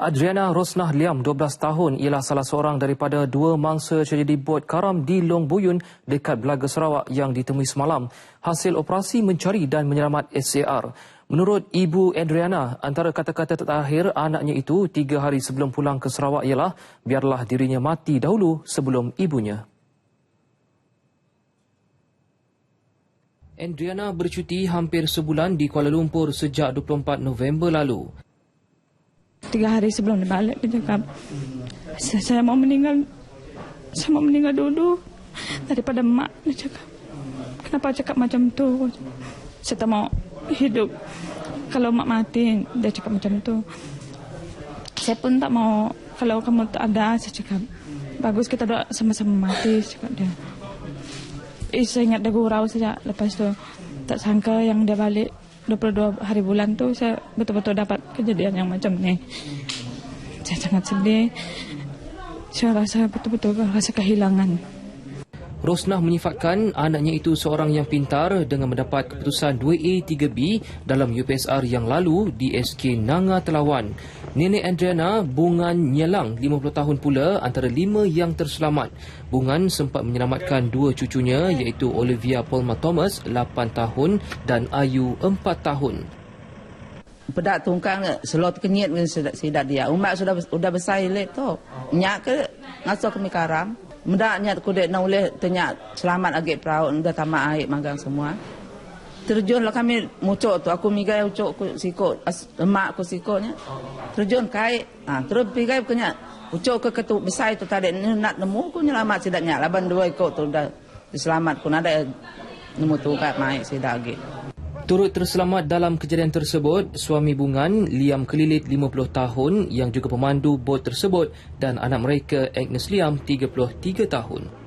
Adriana Rosnah Liam, 12 tahun, ialah salah seorang daripada dua mangsa tragedi bot karam di Long Buyun dekat Belaga Sarawak yang ditemui semalam hasil operasi mencari dan menyelamat SAR. Menurut Ibu Adriana, antara kata-kata terakhir anaknya itu tiga hari sebelum pulang ke Sarawak ialah biarlah dirinya mati dahulu sebelum ibunya. Adriana bercuti hampir sebulan di Kuala Lumpur sejak 24 November lalu. Tiga hari sebelum dia balik, dia cakap, saya, mau meninggal, saya mau meninggal dulu daripada mak. Dia cakap, kenapa cakap macam tu? Saya tak mau hidup. Kalau mak mati, dia cakap macam tu. Saya pun tak mau, kalau kamu tak ada, saya cakap, bagus kita doa sama-sama mati, cakap dia. Eh, saya ingat dia gurau saja. Lepas tu, tak sangka yang dia balik 22 hari bulan tu saya betul-betul dapat kejadian yang macam ni. Saya sangat sedih. Saya rasa betul-betul rasa kehilangan. Rosnah menyifatkan anaknya itu seorang yang pintar dengan mendapat keputusan 2A 3B dalam UPSR yang lalu di SK Nanga Telawan. Nenek Adriana, Bungan Nyelang, 50 tahun pula antara lima yang terselamat. Bungan sempat menyelamatkan dua cucunya iaitu Olivia Palmer Thomas, 8 tahun dan Ayu, 4 tahun. Pedak tungkang selot kenyit sidak, sidak dia. Umat sudah sudah besar ilik tu. Nyak ke ngasuh kami karam. Mendak nyat kudek nak boleh tenyak selamat agak perahu udah tamat air magang semua. Terjun lah kami mucuk tu. Aku migai ucuk ku sikut. Emak aku sikutnya. Terjun kait. Ha, terus pigai kenya. Ucuk ke ketuk besar tu tadi. Nak nemu ku nyelamat sidaknya. Laban dua ikut tu dah diselamat. Ku ada nemu tu kat maik sidak agak. Turut terselamat dalam kejadian tersebut, suami Bungan, Liam Kelilit 50 tahun yang juga pemandu bot tersebut dan anak mereka Agnes Liam 33 tahun.